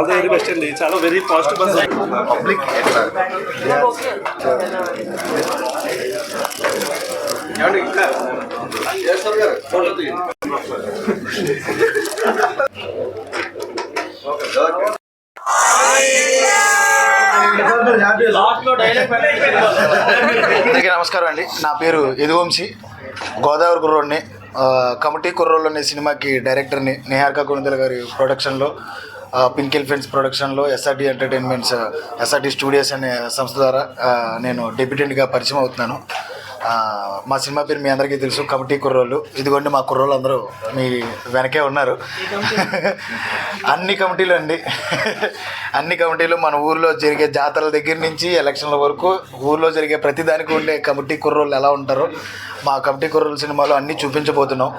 The very best అండి చాలా very positive bus public అందరికీ నమస్కారం అండి. నా పేరు యదువంశీ. గోదావరి కుర్రోడ్ని ఆ, కమిటీ కుర్రోళ్ళు అనే సినిమాకి డైరెక్టర్ని నిహారిక గుణదల గారి ప్రొడక్షన్లో పింకిల్ ఫ్రెండ్స్ ప్రొడక్షన్లో ఎస్ఆర్టీ ఎంటర్టైన్మెంట్స్ ఎస్ఆర్టీ స్టూడియోస్ అనే సంస్థ ద్వారా నేను డెప్యూటెంట్గా పరిచయం అవుతున్నాను. మా సినిమా పేరు మీ అందరికీ తెలుసు కమిటీ కుర్రోళ్ళు. ఇదిగోండి మా కుర్రోళ్ళు అందరూ మీ వెనకే ఉన్నారు. అన్ని కమిటీలు అండి. అన్ని కమిటీలు మన ఊర్లో జరిగే జాతరల దగ్గర నుంచి ఎలక్షన్ల వరకు ఊర్లో జరిగే ప్రతి దానికి ఉండే కమిటీ కుర్రోళ్ళు ఎలా ఉంటారో మా కమిటీ కుర్రోళ్ళ సినిమాలో అన్నీ చూపించబోతున్నాం.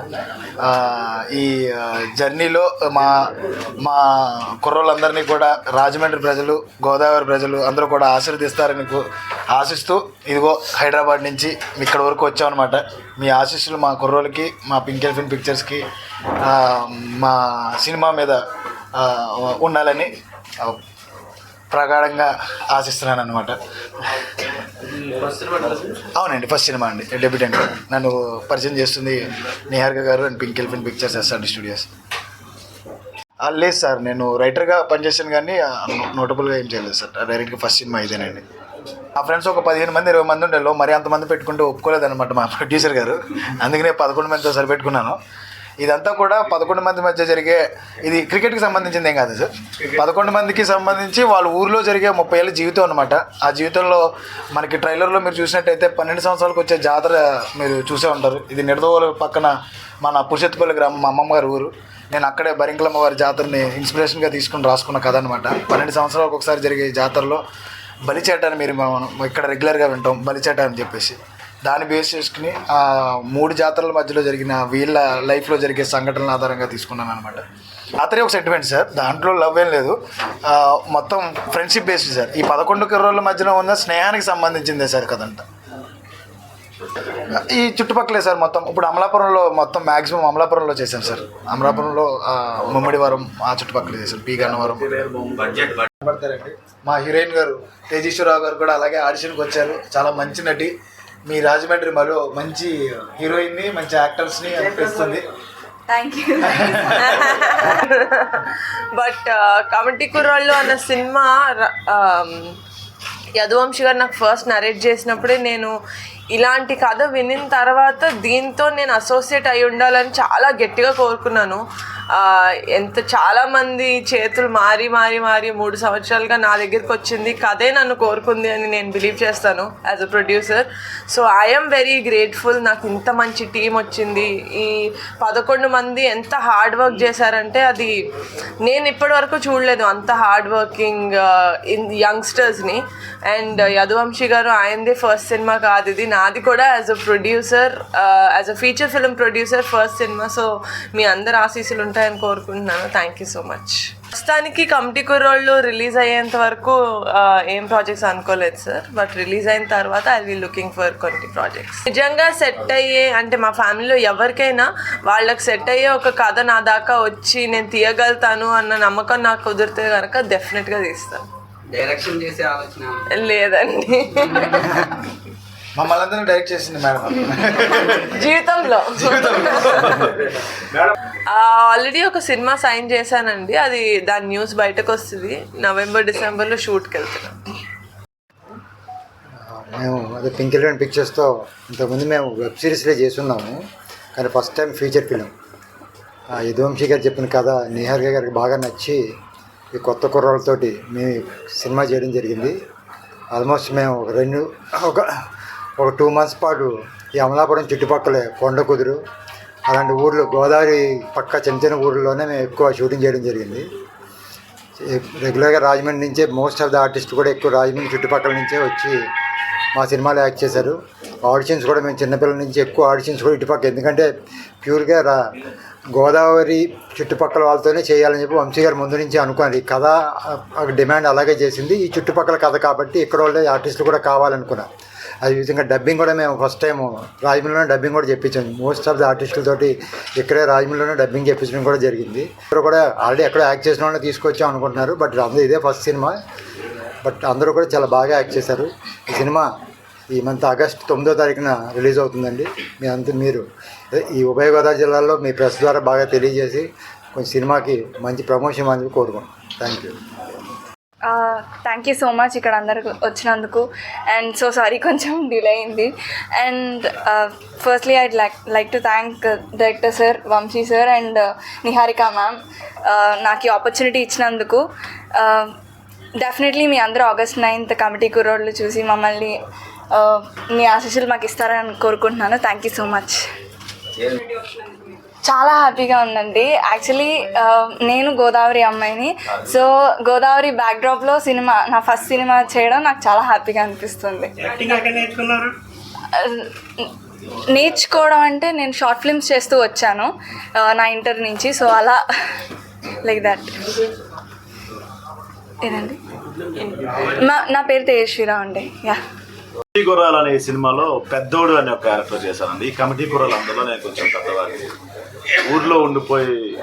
ఈ జర్నీలో మా మా కుర్రోళ్ళందరినీ కూడా రాజమండ్రి ప్రజలు గోదావరి ప్రజలు అందరూ కూడా ఆశీర్వదిస్తారని ఆశిస్తూ ఇదిగో హైదరాబాద్ నుంచి ఇక్కడ వరకు వచ్చామన్నమాట. మీ ఆశీస్సులు మా కుర్రోళ్ళకి మా పింక్ ఎల్ఫిన్ పిక్చర్స్కి మా సినిమా మీద ఉండాలని ప్రగాఢంగా ఆశిస్తున్నాను అనమాట అవునండి ఫస్ట్ సినిమా అండి. డెబ్యూటెంట్ నన్ను పరిచయం చేస్తుంది నిహారిక గారు and pink elephant pictures SRT studios. లేదు సార్ నేను రైటర్గా పనిచేసాను కానీ నోటబుల్గా ఏం చేయలేదు సార్. డైరెక్ట్గా ఫస్ట్ సినిమా ఇదేనండి. మా ఫ్రెండ్స్ ఒక పదిహేను మంది ఇరవై మంది ఉండేలో మరి అంతమంది పెట్టుకుంటే ఒప్పుకోలేదనమాట మా ప్రొడ్యూసర్ గారు. అందుకనే పదకొండు మందితో సరిపెట్టుకున్నాను ఇదంతా కూడా పదకొండు మంది మధ్య జరిగే ఇది క్రికెట్కి సంబంధించింది ఏం కాదు సార్. పదకొండు మందికి సంబంధించి వాళ్ళ ఊర్లో జరిగే ముప్పై ఏళ్ళ జీవితం అనమాట ఆ జీవితంలో మనకి ట్రైలర్లో మీరు చూసినట్టయితే పన్నెండు సంవత్సరాలకు వచ్చే జాతర మీరు చూసే ఉంటారు. ఇది నిడదవోలు పక్కన మన పురుషత్పల్లి గ్రామం మా అమ్మమ్మ గారి ఊరు. నేను అక్కడే బరింకలమ్మ వారి జాతరని ఇన్స్పిరేషన్గా తీసుకుని రాసుకున్న కథ అనమాట పన్నెండు సంవత్సరాలకు ఒకసారి జరిగే జాతరలో బలిచేట అని మీరు మనం ఇక్కడ రెగ్యులర్గా వింటాం బలిచేట అని చెప్పేసి. దాన్ని బేస్ చేసుకుని ఆ మూడు జాతరల మధ్యలో జరిగిన వీళ్ళ లైఫ్లో జరిగే సంఘటనల ఆధారంగా తీసుకున్నాను అనమాట అతనే ఒక సెంటిమెంట్ సార్ దాంట్లో లవ్ ఏం లేదు. మొత్తం ఫ్రెండ్షిప్ బేస్డ్ సార్ ఈ పదకొండు కిర్రోల మధ్యన ఉన్న స్నేహానికి సంబంధించిందే సార్ కదంట. ఈ చుట్టుపక్కలే సార్ మొత్తం. ఇప్పుడు అమలాపురంలో మొత్తం మ్యాక్సిమం అమలాపురంలో చేశాను సార్ అమలాపురంలో ఆ, ముమ్మడివరం ఆ చుట్టుపక్కల చేశాను. పీ గన్నవరం పడతారండి మా హీరోయిన్ గారు తేజేశ్వరరావు గారు కూడా అలాగే ఆడిషన్కి వచ్చారు. చాలా మంచి నటి. మీ రాజమండ్రి మరో మంచి హీరోయిన్ని మంచి యాక్టర్స్ని అనిపిస్తుంది. థ్యాంక్ యూ బట్ కమిటీ కుర్రాళ్ళు అన్న సినిమా um, యదువంశి గారు నాకు ఫస్ట్ నరేట్ చేసినప్పుడే నేను ఇలాంటి కథ వినిన తర్వాత దీంతో నేను అసోసియేట్ అయి ఉండాలని చాలా గట్టిగా కోరుకున్నాను. ఎంత చాలా మంది చేతులు మారి మారి మారి మూడు సంవత్సరాలుగా నా దగ్గరికి వచ్చింది. కథే నన్ను కోరుకుంది అని నేను బిలీవ్ చేస్తాను as a producer so I'm very grateful నాకు ఇంత మంచి టీం వచ్చింది. ఈ పదకొండు మంది ఎంత హార్డ్ వర్క్ చేశారంటే అది నేను ఇప్పటి వరకు చూడలేదు అంత హార్డ్ వర్కింగ్ ఇన్ యంగ్స్టర్స్ని అండ్ యదువంశీ గారు ఆయనదే ఫస్ట్ సినిమా కాదు ఇది. నాది కూడా as a producer as a feature film producer first cinema so మీ అందరు ఆశీస్సులు ఉంటాయని కోరుకుంటున్నాను. థ్యాంక్ యూ సో మచ్ ప్రస్తుతానికి కమిటీ కుర్రోళ్ళు రిలీజ్ అయ్యేంత వరకు ఏం ప్రాజెక్ట్స్ అనుకోలేదు సార్ బట్ రిలీజ్ అయిన తర్వాత ఐ విల్ లుకింగ్ ఫర్ కొన్ని ప్రాజెక్ట్స్ నిజంగా సెట్ అయ్యే అంటే మా ఫ్యామిలీలో ఎవరికైనా వాళ్ళకి సెట్ అయ్యే ఒక కథ నా దాకా వచ్చి నేను తీయగలుగుతాను అన్న నమ్మకం నాకు కుదిరితే కనుక డెఫినెట్గా తీస్తాను. డైరెక్షన్ చేసే ఆలోచన. లేదండి. మమ్మల్ని డైరెక్ట్ చేసింది మేడం. జీవితంలో. ఆల్రెడీ ఒక సినిమా సైన్ చేశానండి. అది దాని న్యూస్ బయటకు వస్తుంది. నవంబర్ డిసెంబర్లో షూట్కి వెళ్తున్నాం. మేము అదే పింక్ ఎలిమెంట్ పిక్చర్స్తో ఇంతకుముందు మేము వెబ్ సిరీస్లే చేస్తున్నాము. కానీ first time feature film Yaduvamsi గారు చెప్పిన కథ నిహారిక గారికి బాగా నచ్చి ఈ కొత్త కుర్రాళ్ళతోటి మేము సినిమా చేయడం జరిగింది. ఆల్మోస్ట్ మేము ఒక రెండు ఒక ఒక టూ మంత్స్ పాటు ఈ అమలాపురం చుట్టుపక్కలే కొండ కుదురు అలాంటి ఊర్లు గోదావరి పక్క చిన్న చిన్న ఊర్లలోనే మేము ఎక్కువ షూటింగ్ చేయడం జరిగింది. రెగ్యులర్గా రాజమండ్రి నుంచే మోస్ట్ ఆఫ్ ద ఆర్టిస్ట్ కూడా ఎక్కువ రాజమండ్రి చుట్టుపక్కల నుంచే వచ్చి మా సినిమాలో యాక్ట్ చేశారు. ఆడిషన్స్ కూడా మేము చిన్నపిల్లల నుంచి ఎక్కువ ఆడిషన్స్ కూడా ఇటుపక్క ఎందుకంటే ప్యూర్గా రా గోదావరి చుట్టుపక్కల వాళ్ళతోనే చేయాలని చెప్పి వంశీ గారు ముందు నుంచి అనుకున్నారు. ఈ కథ డిమాండ్ అలాగే చేసింది. ఈ చుట్టుపక్కల కథ కాబట్టి ఇక్కడ వాళ్ళే ఆర్టిస్టులు కూడా కావాలనుకున్నా అది విధంగా డబ్బింగ్ కూడా మేము ఫస్ట్ టైం రాజమండ్రిలోనే డబ్బింగ్ కూడా చెప్పించాం మోస్ట్ ఆఫ్ ది ఆర్టిస్టులతోటి ఇక్కడే రాజమండ్రిలోనే డబ్బింగ్ చెప్పించడం కూడా జరిగింది. ఇక్కడ కూడా ఆల్రెడీ ఎక్కడో యాక్ట్ చేసిన వాళ్ళని తీసుకొచ్చాం అనుకుంటున్నారు. బట్ అందరూ ఇదే ఫస్ట్ సినిమా బట్ అందరూ కూడా చాలా బాగా యాక్ట్ చేశారు. ఈ సినిమా ఈ మంత్ ఆగస్ట్ తొమ్మిదో తారీఖున రిలీజ్ అవుతుందండి. మీ అంత మీరు ఈ ఉభయ గోదావరి జిల్లాలో మీ ప్రెస్ ద్వారా బాగా తెలియజేసి కొంచెం సినిమాకి మంచి ప్రమోషన్ అని కోరుకుంటున్నాను thank you thank you so much ఇక్కడ అందరికి వచ్చినందుకు. అండ్ సో సారీ కొంచెం డిలే అయింది. And firstly I'd like like to thank director sir Vamsi sir and Niharika ma'am నాకు ఈ ఆపర్చునిటీ ఇచ్చినందుకు. Uh, డెఫినెట్లీ మీ అందరూ ఆగస్ట్ నైన్త్ కమిటీ కుర్రోళ్ళు చూసి మమ్మల్ని uh, మీ ఆశీస్సులు మాకు ఇస్తారని కోరుకుంటున్నాను. థ్యాంక్ యూ సో మచ్ చాలా హ్యాపీగా ఉందండి. యాక్చువల్లీ నేను గోదావరి అమ్మాయిని. సో గోదావరి బ్యాక్డ్రాప్లో సినిమా నా ఫస్ట్ సినిమా చేయడం నాకు చాలా హ్యాపీగా అనిపిస్తుంది. నేర్చుకోవడం అంటే నేను షార్ట్ ఫిల్మ్స్ చేస్తూ వచ్చాను నా ఇంటర్ నుంచి. సో అలా లైక్ దట్ ఏదండి? మా నా పేరు తేజస్వీరావు అండి. యా గుర్రాలు అనే సినిమాలో పెద్దోడు అనే ఒక క్యారెక్టర్ చేశానండి. ఈ కమిటీ గుర్రాలు అందులో నేను కొంచెం పెద్దవాడిని ఊర్లో ఉండిపోయి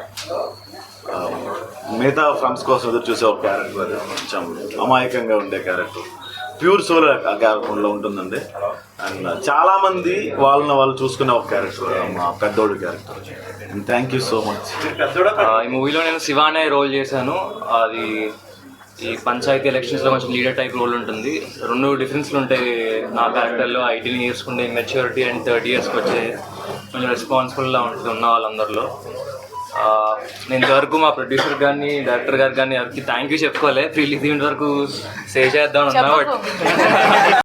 మిగతా ఫ్రెండ్స్ కోసం ఎదురు చూసే ఒక క్యారెక్టర్ అది. కొంచెం అమాయకంగా ఉండే క్యారెక్టర్. ప్యూర్ సోల్ ఆ క్యారెక్టర్లో ఉంటుందండి. అండ్ చాలా మంది వాళ్ళని వాళ్ళు చూసుకునే ఒక క్యారెక్టర్ మా పెద్దోడు character. And thank you so much. ఆ, ఈ మూవీలో నేను శివ అనే రోల్ చేశాను. అది ఈ పంచాయతీ ఎలక్షన్స్లో కొంచెం లీడర్ టైప్ రోల్ ఉంటుంది. రెండు డిఫరెన్స్లు ఉంటాయి నా క్యారెక్టర్లో ఐటీని చేసుకుంటే మెచ్యూరిటీ అండ్ థర్టీ ఇయర్స్కి వచ్చే కొంచెం రెస్పాన్సిబుల్గా ఉంటుంది ఉన్న వాళ్ళందరిలో. నేను ఇంతవరకు మా ప్రొడ్యూసర్ కానీ డైరెక్టర్ గారు కానీ ఎవరికి థ్యాంక్ యూ చెప్పుకోలే. ఫ్రీలీ దీని వరకు సే చేద్దాం అన్నా బట్